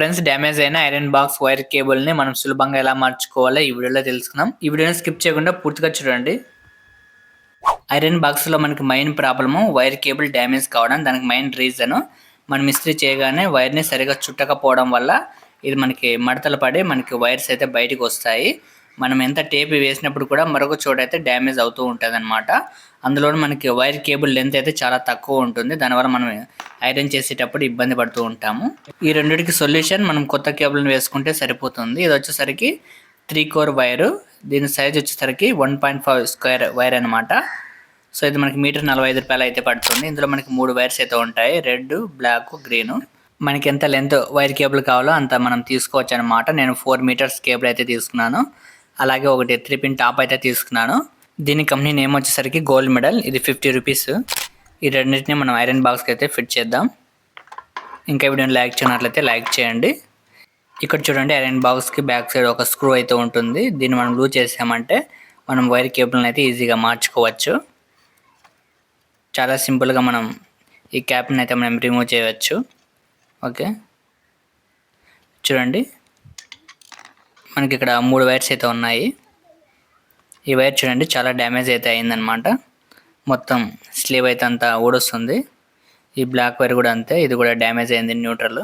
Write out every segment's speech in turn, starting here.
Friends damage అయిన iron box wire కేబుల్ని మనం సులభంగా ఎలా మార్చుకోవాలో ఈ వీడియోలో తెలుసుకున్నాం ఈ వీడియోని స్కిప్ చేయకుండా పూర్తిగా చూడండి. ఐరన్ బాక్స్లో మనకి main problem wire cable damage కావడం దానికి మెయిన్ రీజన్ మనం ఇస్త్రీ చేయగానే వైర్ని సరిగా చుట్టకపోవడం వల్ల ఇది మనకి మడతలు పడి మనకి వైర్స్ అయితే బయటకు వస్తాయి. మనం ఎంత టేప్ వేసినప్పుడు కూడా మరొక చోట అయితే డ్యామేజ్ అవుతూ ఉంటుంది అనమాట అందులో మనకి వైర్ కేబుల్ లెంత్ అయితే చాలా తక్కువ ఉంటుంది. దానివల్ల మనం ఐరన్ చేసేటప్పుడు ఇబ్బంది పడుతూ ఉంటాము. ఈ రెండింటికి సొల్యూషన్ మనం కొత్త కేబుల్ని వేసుకుంటే సరిపోతుంది. ఇది వచ్చేసరికి త్రీ కోర్ వైరు. దీని సైజ్ వచ్చేసరికి one point five square wire అనమాట సో ఇది మనకి మీటర్ నలభై ఐదు రూపాయలు అయితే పడుతుంది. ఇందులో మనకి మూడు వైర్స్ అయితే ఉంటాయి. Red black green. మనకి ఎంత లెంత్ వైర్ కేబుల్ కావాలో అంత మనం తీసుకోవచ్చు అనమాట నేను ఫోర్ మీటర్స్ కేబుల్ అయితే తీసుకున్నాను. అలాగే ఒకటి త్రీ పిన్ టాప్ అయితే తీసుకున్నాను. దీని కంపెనీ నేమ్ వచ్చేసరికి గోల్డ్ మెడల్. ఇది ఫిఫ్టీ రూపీస్. ఈ రెండింటిని మనం ఐరన్ బాక్స్కి అయితే ఫిట్ చేద్దాం. ఇంకా వీడియోని లైక్ చేయనట్లయితే లైక్ చేయండి. ఇక్కడ చూడండి ఐరన్ బాక్స్కి బ్యాక్ సైడ్ ఒక స్క్రూ అయితే ఉంటుంది. దీన్ని మనం లూజ్ చేసామంటే మనం వైర్ కేబుల్ని అయితే ఈజీగా మార్చుకోవచ్చు. చాలా సింపుల్గా మనం ఈ క్యాప్ని అయితే మనం రిమూవ్ చేయవచ్చు. ఓకే. చూడండి. మనకి ఇక్కడ మూడు వైర్స్ అయితే ఉన్నాయి. ఈ వైర్ చూడండి చాలా డ్యామేజ్ అయితే అయిందనమాట మొత్తం స్లీవ్ అయితే అంతా ఊడొస్తుంది. ఈ బ్లాక్ వైర్ కూడా అంతే ఇది కూడా డ్యామేజ్ అయింది న్యూట్రల్.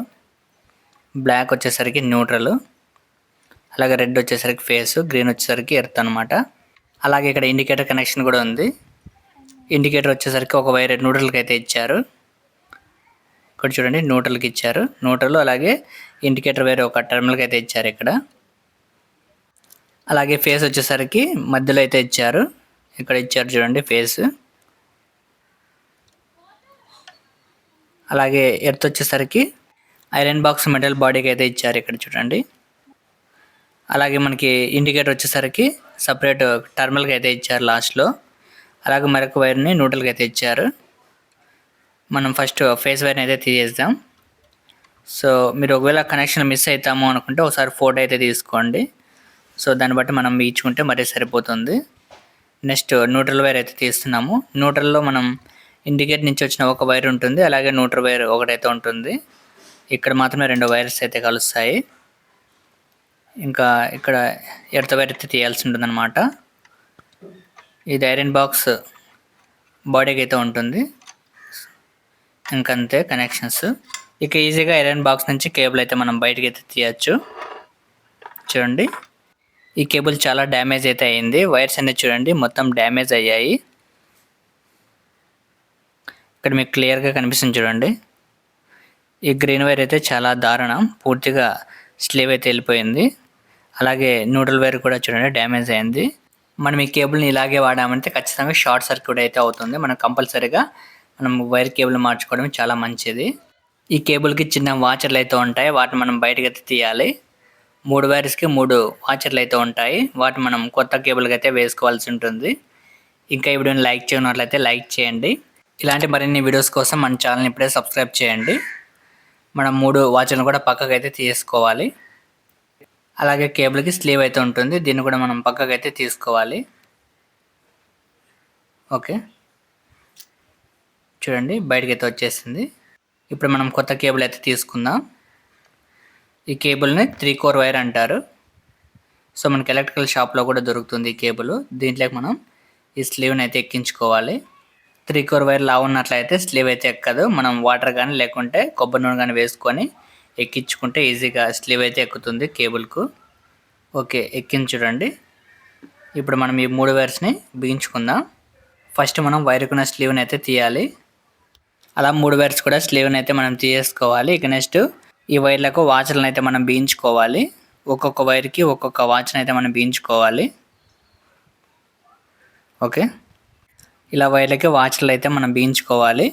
బ్లాక్ వచ్చేసరికి న్యూట్రల్. అలాగే రెడ్ వచ్చేసరికి ఫేస్ గ్రీన్ వచ్చేసరికి ఎర్త్ అనమాట అలాగే ఇక్కడ ఇండికేటర్ కనెక్షన్ కూడా ఉంది. ఇండికేటర్ వచ్చేసరికి ఒక వైర్ న్యూట్రల్కి అయితే ఇచ్చారు. ఇక్కడ చూడండి న్యూట్రల్కి ఇచ్చారు. న్యూట్రల్ అలాగే ఇండికేటర్ వేరే ఒక టర్మినల్కి అయితే ఇచ్చారు ఇక్కడ. అలాగే ఫేస్ వచ్చేసరికి మధ్యలో అయితే ఇచ్చారు. ఇక్కడ ఇచ్చారు చూడండి ఫేస్. అలాగే ఎర్త్ వచ్చేసరికి ఐరన్ బాక్స్ మెటల్ బాడీకి అయితే ఇచ్చారు ఇక్కడ చూడండి. అలాగే మనకి ఇండికేటర్ వచ్చేసరికి సపరేట్ టర్మల్కి అయితే ఇచ్చారు లాస్ట్లో. అలాగే మరొక వైర్ని నూటల్కి అయితే ఇచ్చారు. మనం ఫస్ట్ ఫేస్ వైర్ని అయితే తీసేద్దాం. సో మీరు ఒకవేళ కనెక్షన్ మిస్ అవుతాము అనుకుంటే ఒకసారి ఫోటో అయితే తీసుకోండి. సో దాన్ని బట్టి మనం ఇచ్చుకుంటే మరీ సరిపోతుంది. నెక్స్ట్ న్యూట్రల్ వైర్ అయితే తీస్తున్నాము. న్యూట్రల్లో మనం ఇండికేట్ నుంచి వచ్చిన ఒక వైర్ ఉంటుంది. అలాగే న్యూట్రల్ వైర్ ఒకటైతే ఉంటుంది. ఇక్కడ మాత్రమే రెండు వైర్స్ అయితే కలుస్తాయి. ఇంకా ఇక్కడ ఎడత వైర్ అయితే తీయాల్సి ఉంటుందన్నమాట. ఇది ఐరన్ బాక్స్ బాడీకి అయితే ఉంటుంది. ఇంకంతే కనెక్షన్స్. ఇక ఈజీగా ఐరన్ బాక్స్ నుంచి కేబుల్ అయితే మనం బయటకి అయితే తీయచ్చు. చూడండి. ఈ కేబుల్ చాలా డ్యామేజ్ అయితే అయింది. వైర్స్ అనేది చూడండి మొత్తం డ్యామేజ్ అయ్యాయి. ఇక్కడ మీకు క్లియర్గా కనిపిస్తుంది చూడండి. ఈ గ్రీన్ వైర్ అయితే చాలా దారుణం. పూర్తిగా స్లీవ్ అయితే వెళ్ళిపోయింది. అలాగే నూడల్ వైర్ కూడా చూడండి డ్యామేజ్ అయింది. మనం ఈ కేబుల్ని ఇలాగే వాడామంటే ఖచ్చితంగా షార్ట్ సర్క్యూట్ అయితే అవుతుంది. మనం కంపల్సరీగా మనం వైర్ కేబుల్ మార్చుకోవడం చాలా మంచిది. ఈ కేబుల్కి చిన్న వాచర్లు అయితే ఉంటాయి. వాటిని మనం బయటకు అయితే తీయాలి. మూడు వైర్స్కి మూడు వాచర్లు అయితే ఉంటాయి. వాటి మనం కొత్త కేబుల్కి అయితే వేసుకోవాల్సి ఉంటుంది. ఇంకా ఈ వీడియోని లైక్ చేయనట్లయితే లైక్ చేయండి. ఇలాంటి మరిన్ని వీడియోస్ కోసం మన ఛానల్ని ఇప్పుడే సబ్స్క్రైబ్ చేయండి. మనం మూడు వాచ్లను కూడా పక్కకు అయితే తీసుకోవాలి. అలాగే కేబుల్కి స్లీవ్ అయితే ఉంటుంది. దీన్ని కూడా మనం పక్కకు అయితే తీసుకోవాలి. ఓకే. చూడండి బయటకి అయితే వచ్చేసింది. ఇప్పుడు మనం కొత్త కేబుల్ అయితే తీసుకుందాం. ఈ కేబుల్ని త్రీ కోర్ వైర్ అంటారు. సో మనకి ఎలక్ట్రికల్ షాప్లో కూడా దొరుకుతుంది ఈ కేబుల్. దీంట్లోకి మనం ఈ స్లీవ్ని అయితే ఎక్కించుకోవాలి. త్రీ కోర్ వైర్ లావు ఉన్నట్లయితే స్లీవ్ అయితే ఎక్కదు. మనం వాటర్ కానీ లేకుంటే కొబ్బరి నూనె కానీ వేసుకొని ఎక్కించుకుంటే ఈజీగా స్లీవ్ అయితే ఎక్కుతుంది కేబుల్కు. ఓకే ఎక్కించుడండి ఇప్పుడు మనం ఈ మూడు వైర్స్ని బిగించుకుందాం. ఫస్ట్ మనం వైర్కున్న స్లీవ్ని అయితే తీయాలి. అలా మూడు వైర్స్ కూడా స్లీవ్ని అయితే మనం తీసేసుకోవాలి. ఇక నెక్స్ట్ ఈ వైర్లకు వాచ్లను అయితే మనం బీయించుకోవాలి ఒక్కొక్క వైర్కి ఒక్కొక్క వాచ్ని అయితే మనం బీయించుకోవాలి ఓకే? ఇలా వైర్లకి వాచ్లు అయితే మనం బీయించుకోవాలి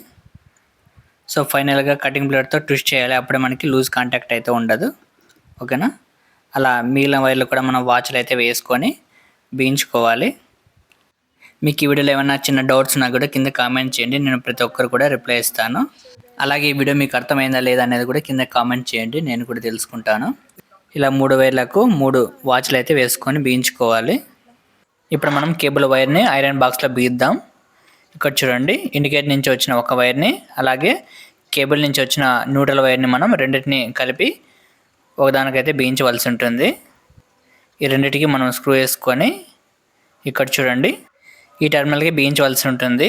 సో ఫైనల్గా కటింగ్ బ్లేడ్తో ట్విస్ట్ చేయాలి. అప్పుడే మనకి లూజ్ కాంటాక్ట్ అయితే ఉండదు. ఓకేనా? అలా మిగిలిన వైర్లు కూడా మనం వాచ్లు అయితే వేసుకొని బీయించుకోవాలి మీకు ఈ వీడియోలో ఏమైనా చిన్న డౌట్స్ ఉన్నా కూడా కింద కామెంట్ చేయండి. నేను ప్రతి ఒక్కరు కూడా రిప్లై ఇస్తాను. అలాగే ఈ వీడియో మీకు అర్థమైందా లేదా అనేది కూడా కింద కామెంట్ చేయండి నేను కూడా తెలుసుకుంటాను. ఇలా మూడు వైర్లకు మూడు వాచ్లు అయితే వేసుకొని బిగించుకోవాలి. ఇప్పుడు మనం కేబుల్ వైర్ని ఐరన్ బాక్స్లో బిగిద్దాం. ఇక్కడ చూడండి ఇండికేటర్ నుంచి వచ్చిన ఒక వైర్ని అలాగే కేబుల్ నుంచి వచ్చిన న్యూట్రల్ వైర్ని మనం రెండింటిని కలిపి ఒకదానికైతే బిగించవలసి ఉంటుంది. ఈ రెండింటికి మనం స్క్రూ వేసుకొని ఇక్కడ చూడండి ఈ టర్మినల్కి బిగించవలసి ఉంటుంది.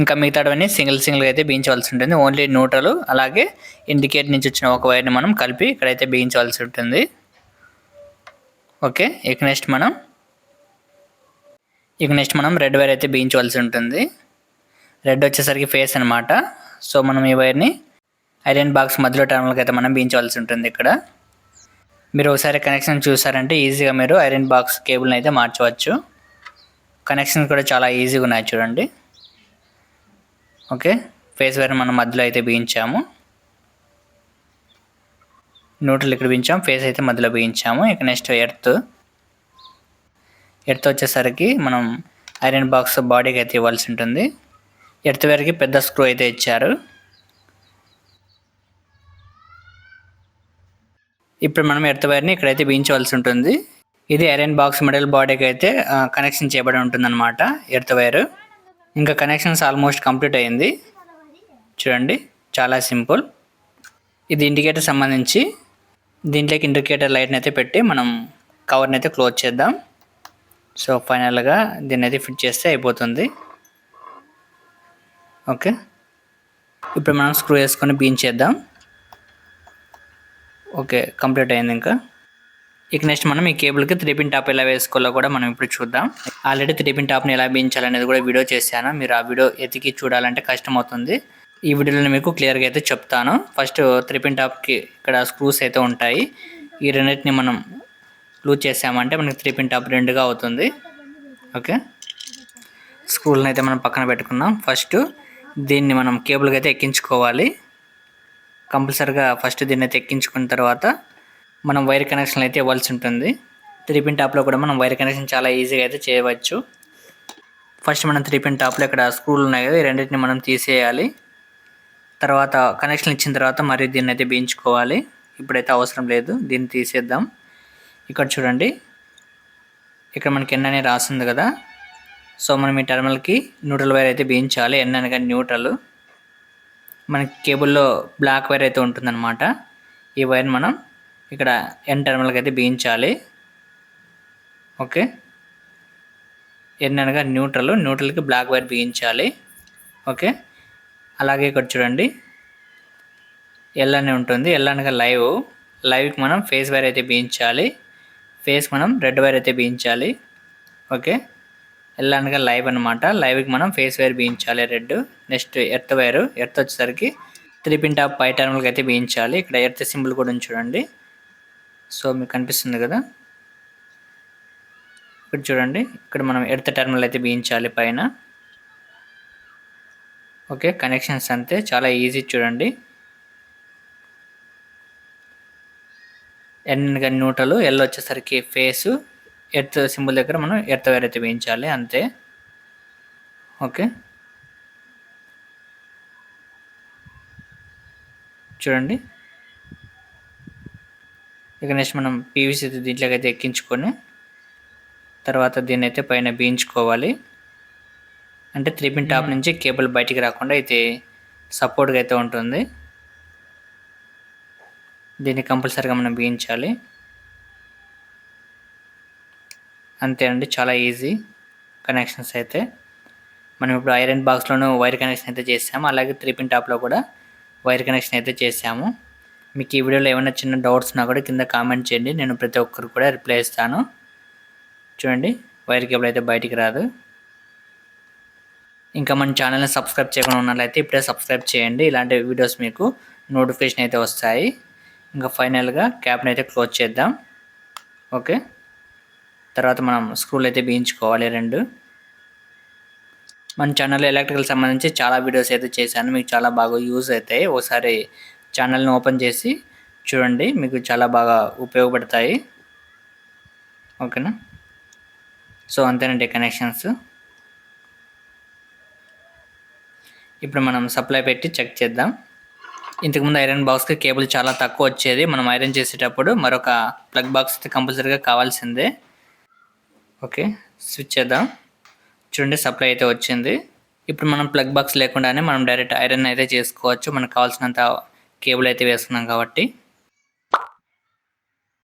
ఇంకా మిగతాడవన్నీ సింగిల్ సింగిల్గా అయితే బీయించవలసి ఉంటుంది. ఓన్లీ న్యూట్రల్ అలాగే ఇండికేట్ నుంచి వచ్చిన ఒక వైర్ని మనం కలిపి ఇక్కడైతే బీయించవలసి ఉంటుంది. ఓకే ఇక నెక్స్ట్ మనం ఇక నెక్స్ట్ మనం రెడ్ వైర్ అయితే బీయించవలసి ఉంటుంది. రెడ్ వచ్చేసరికి ఫేస్ అనమాట సో మనం ఈ వైర్ని ఐరన్ బాక్స్ మధ్యలో టర్మ్లకి అయితే మనం బీయించవలసి ఉంటుంది ఇక్కడ. మీరు ఒకసారి కనెక్షన్ చూసారంటే ఈజీగా మీరు ఐరన్ బాక్స్ కేబుల్ని అయితే మార్చవచ్చు. కనెక్షన్ కూడా చాలా ఈజీగా ఉన్నాయి చూడండి. ఓకే. ఫేస్ వైర్ మనం మధ్యలో అయితే బిగించాము. న్యూట్రల్ ఇక్కడ బిగించాము ఫేస్ అయితే మధ్యలో బిగించాము. ఇక నెక్స్ట్ ఎర్త్. ఎర్త్ వచ్చేసరికి మనం ఐరన్ బాక్స్ బాడీకి అయితే ఇవ్వాల్సి ఉంటుంది. ఎర్త్ వేర్కి పెద్ద స్క్రూ అయితే ఇచ్చారు. ఇప్పుడు మనం ఎర్త్ వైర్ని ఇక్కడైతే బిగించవలసి ఉంటుంది. ఇది ఐరన్ బాక్స్ మెడల్ బాడీకి అయితే కనెక్షన్ చేయబడి ఉంటుంది అనమాట ఎర్త్ వైర్. ఇంకా కనెక్షన్స్ ఆల్మోస్ట్ కంప్లీట్ అయింది చూడండి చాలా సింపుల్. ఇది ఇండికేటర్ సంబంధించి దీంట్లోకి ఇండికేటర్ లైట్ని అయితే పెట్టి మనం కవర్ని అయితే క్లోజ్ చేద్దాం. సో ఫైనల్గా దీన్ని అయితే ఫిట్ చేస్తే అయిపోతుంది. ఓకే ఇప్పుడు మనం స్క్రూ వేసుకొని బీన్ చేద్దాం. ఓకే కంప్లీట్ అయింది ఇంకా. ఇక నెక్స్ట్ మనం ఈ కేబుల్కి త్రీ పిన్ టాప్ ఎలా వేసుకోవాలో కూడా మనం ఇప్పుడు చూద్దాం. ఆల్రెడీ త్రీ పిన్ టాప్ని ఎలా బిగించాలనేది కూడా వీడియో చేశాను. మీరు ఆ వీడియో ఎతికి చూడాలంటే కష్టం అవుతుంది ఈ వీడియోలో మీకు క్లియర్గా అయితే చెప్తాను. ఫస్ట్ త్రీ పిన్ టాప్కి ఇక్కడ స్క్రూస్ అయితే ఉంటాయి. ఈ రెండింటిని మనం లూజ్ చేసామంటే మనకి త్రీ పిన్ టాప్ రెండుగా అవుతుంది. ఓకే స్క్రూలను అయితే మనం పక్కన పెట్టుకుందాం. ఫస్ట్ దీన్ని మనం కేబుల్కి అయితే ఎక్కించుకోవాలి. కంపల్సరిగా ఫస్ట్ దీన్ని అయితే ఎక్కించుకున్న తర్వాత మనం వైర్ కనెక్షన్ అయితే ఇవ్వాల్సి ఉంటుంది. త్రీ పిన్ టాప్లో కూడా మనం వైర్ కనెక్షన్ చాలా ఈజీగా అయితే చేయవచ్చు. ఫస్ట్ మనం త్రీ పిన్ టాప్లో ఇక్కడ స్క్రూలు ఉన్నాయి కదా ఈ రెండింటిని మనం తీసేయాలి. తర్వాత కనెక్షన్ ఇచ్చిన తర్వాత మరి దీన్ని అయితే బీయించుకోవాలి ఇప్పుడైతే అవసరం లేదు దీన్ని తీసేద్దాం. ఇక్కడ చూడండి. ఇక్కడ మనకి ఎన్ అనేది రాసింది కదా. సో మనం ఈ టర్మినల్కి న్యూట్రల్ వైర్ అయితే బీయించాలి ఎన్ అనగా న్యూట్రల్ మనకి కేబుల్లో బ్లాక్ వైర్ అయితే ఉంటుందన్నమాట. ఈ వైర్ మనం ఇక్కడ ఎన్ టెర్మినల్కి అయితే బిగించాలి. ఓకే. ఎన్ అనగా న్యూట్రల్ న్యూట్రల్కి బ్లాక్ వైర్ బిగించాలి. ఓకే. అలాగే ఇక్కడ చూడండి. ఎల్ అనే ఉంటుంది. ఎల్ అనగా లైవ్ లైవ్కి మనం ఫేస్ వైర్ అయితే బిగించాలి. ఫేస్ మనం రెడ్ వైర్ అయితే బిగించాలి. ఓకే. ఎల్ అనగా లైవ్ అనమాట లైవ్కి మనం phase wire బిగించాలి red next earth wire earth వచ్చేసరికి త్రీ పిన్ టాప్ పై టర్మినల్కి అయితే బిగించాలి. ఇక్కడ ఎర్త్ సింబల్ కూడా చూడండి. సో మీకు కనిపిస్తుంది కదా? ఇక్కడ చూడండి ఇక్కడ మనం ఎడత టర్మినల్ అయితే బిగించాలి పైన. ఓకే కనెక్షన్స్ అంతే చాలా ఈజీ చూడండి. ఎన్గా నూటలు ఎల్ వచ్చేసరికి ఫేసు ఎర్త్ సింబల్ దగ్గర మనం ఎర్త్ వేర్ అయితే వేయించాలి అంతే. ఓకే. చూడండి. ఇక నెక్స్ట్ మనం పీవీసీ దీంట్లోకి అయితే ఎక్కించుకొని తర్వాత దీన్ని అయితే పైన బీయించుకోవాలి అంటే త్రీ పిన్ టాప్ నుంచి కేబుల్ బయటికి రాకుండా అయితే సపోర్ట్గా అయితే ఉంటుంది. దీన్ని కంపల్సరీగా మనం బీయించాలి అంతే అండి చాలా ఈజీ కనెక్షన్స్ అయితే. మనం ఇప్పుడు ఐరన్ బాక్స్లోనూ వైర్ కనెక్షన్ అయితే చేసాము. అలాగే త్రీ పిన్ టాప్లో కూడా వైర్ కనెక్షన్ అయితే చేసాము. మీకు ఈ వీడియోలో ఏమైనా చిన్న డౌట్స్ ఉన్నా కూడా కింద కామెంట్ చేయండి. నేను ప్రతి ఒక్కరు కూడా రిప్లై ఇస్తాను. చూడండి వైర్ కేబుల్ అయితే బయటికి రాదు. ఇంకా మన ఛానల్ని సబ్స్క్రైబ్ చేయకుండా ఉన్నట్లయితే ఇప్పుడే సబ్స్క్రైబ్ చేయండి. ఇలాంటి వీడియోస్ మీకు నోటిఫికేషన్ అయితే వస్తాయి. ఇంకా ఫైనల్గా క్యాప్ని అయితే క్లోజ్ చేద్దాం. ఓకే తర్వాత మనం స్క్రూలు అయితే బిగించుకోవాలి రెండు. మన ఛానల్లో ఎలక్ట్రికల్ సంబంధించి చాలా వీడియోస్ అయితే చేశాను. మీకు చాలా బాగా యూజ్ అవుతాయి. ఒకసారి ఛానల్ని ఓపెన్ చేసి చూడండి మీకు చాలా బాగా ఉపయోగపడతాయి. ఓకేనా? సో అంతేనండి కనెక్షన్స్. ఇప్పుడు మనం సప్లై పెట్టి చెక్ చేద్దాం. ఇంతకుముందు ఐరన్ బాక్స్కి కేబుల్ చాలా తక్కువ వచ్చేది. మనం ఐరన్ చేసేటప్పుడు మరొక ప్లగ్ బాక్స్ అయితే కంపల్సరీగా కావాల్సిందే. ఓకే స్విచ్ చేద్దాం. చూడండి సప్లై అయితే వచ్చింది. ఇప్పుడు మనం ప్లగ్ బాక్స్ లేకుండానే మనం డైరెక్ట్ ఐరన్ అయితే చేసుకోవచ్చు. మనకు కావాల్సినంత కేబుల్ అయితే వేస్తున్నాం కాబట్టి